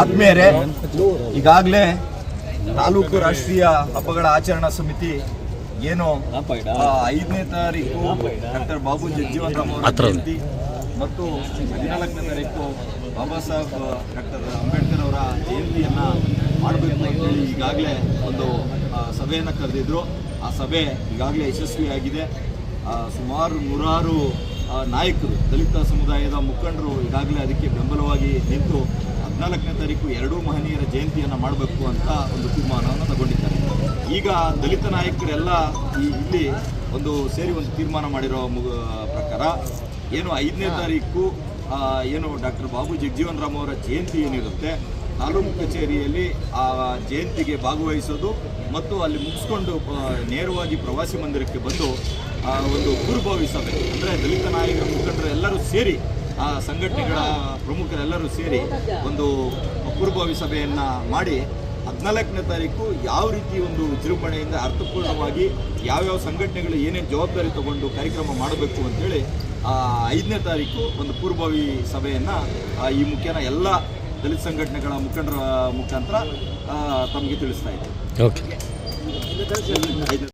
ಆದ್ಮೇಲೆ ಈಗಾಗಲೇ ತಾಲೂಕು ರಾಷ್ಟ್ರೀಯ ಹಬ್ಬಗಳ ಆಚರಣಾ ಸಮಿತಿ ಏನು ಐದನೇ ತಾರೀಕು ಡಾಕ್ಟರ್ ಬಾಬು ಜಗಜೀವನ್ ರಾಮ್ ಅವರ ಜಯಂತಿ ಮತ್ತು ಹದಿನಾಲ್ಕನೇ ತಾರೀಕು ಬಾಬಾ ಸಾಹೇಬ್ ಡಾಕ್ಟರ್ ಅಂಬೇಡ್ಕರ್ ಅವರ ಜಯಂತಿಯನ್ನ ಮಾಡಬೇಕು ಅಂತೇಳಿ ಈಗಾಗಲೇ ಒಂದು ಸಭೆಯನ್ನು ಕರೆದಿದ್ರು. ಆ ಸಭೆ ಈಗಾಗಲೇ ಯಶಸ್ವಿಯಾಗಿದೆ ಸುಮಾರು ನೂರಾರು ನಾಯಕರು ದಲಿತ ಸಮುದಾಯದ ಮುಖಂಡರು ಈಗಾಗಲೇ ಅದಕ್ಕೆ ಬೆಂಬಲವಾಗಿ ನಿಂತು ಹದಿನಾಲ್ಕನೇ ತಾರೀಕು ಎರಡೂ ಮಹನೀಯರ ಜಯಂತಿಯನ್ನು ಮಾಡಬೇಕು ಅಂತ ಒಂದು ತೀರ್ಮಾನವನ್ನು ತಗೊಂಡಿದ್ದಾರೆ. ಈಗ ದಲಿತ ನಾಯಕರೆಲ್ಲ ಈ ಇಲ್ಲಿ ಒಂದು ಸೇರಿ ಒಂದು ತೀರ್ಮಾನ ಮಾಡಿರೋ ಮುಗ- ಪ್ರಕಾರ ಏನು ಐದನೇ ತಾರೀಕು ಏನು ಡಾಕ್ಟರ್ ಬಾಬು ಜಗಜೀವನ್ ರಾಮ್ ಅವರ ಜಯಂತಿ ಏನಿರುತ್ತೆ ತಾಲೂಕು ಕಚೇರಿಯಲ್ಲಿ ಆ ಜಯಂತಿಗೆ ಭಾಗವಹಿಸೋದು ಮತ್ತು ಅಲ್ಲಿ ಮುಗಿಸ್ಕೊಂಡು ನೇರವಾಗಿ ಪ್ರವಾಸಿ ಮಂದಿರಕ್ಕೆ ಬಂದು ಒಂದು ಗುರುಭಾವಿಸಬೇಕು ಅಂದರೆ ದಲಿತ ನಾಯಕರ ಮುಖಂಡರು ಎಲ್ಲರೂ ಸೇರಿ ಆ ಸಂಘಟನೆಗಳ ಪ್ರಮುಖರೆಲ್ಲರೂ ಸೇರಿ ಒಂದು ಪೂರ್ವಭಾವಿ ಸಭೆಯನ್ನು ಮಾಡಿ ಹದಿನಾಲ್ಕನೇ ತಾರೀಕು ಯಾವ ರೀತಿ ಒಂದು ವಿಜೃಂಭಣೆಯಿಂದ ಅರ್ಥಪೂರ್ಣವಾಗಿ ಯಾವ್ಯಾವ ಸಂಘಟನೆಗಳು ಏನೇನು ಜವಾಬ್ದಾರಿ ತಗೊಂಡು ಕಾರ್ಯಕ್ರಮ ಮಾಡಬೇಕು ಅಂತೇಳಿ ಆ, ಐದನೇ ತಾರೀಕು ಒಂದು ಪೂರ್ವಭಾವಿ ಸಭೆಯನ್ನು ಈ ಮುಖ್ಯನ ಎಲ್ಲ ದಲಿತ ಸಂಘಟನೆಗಳ ಮುಖಂಡರ ಮುಖಾಂತರ ತಮಗೆ ತಿಳಿಸ್ತಾ ಇದೆ ಓಕೆ. ಐದನೇ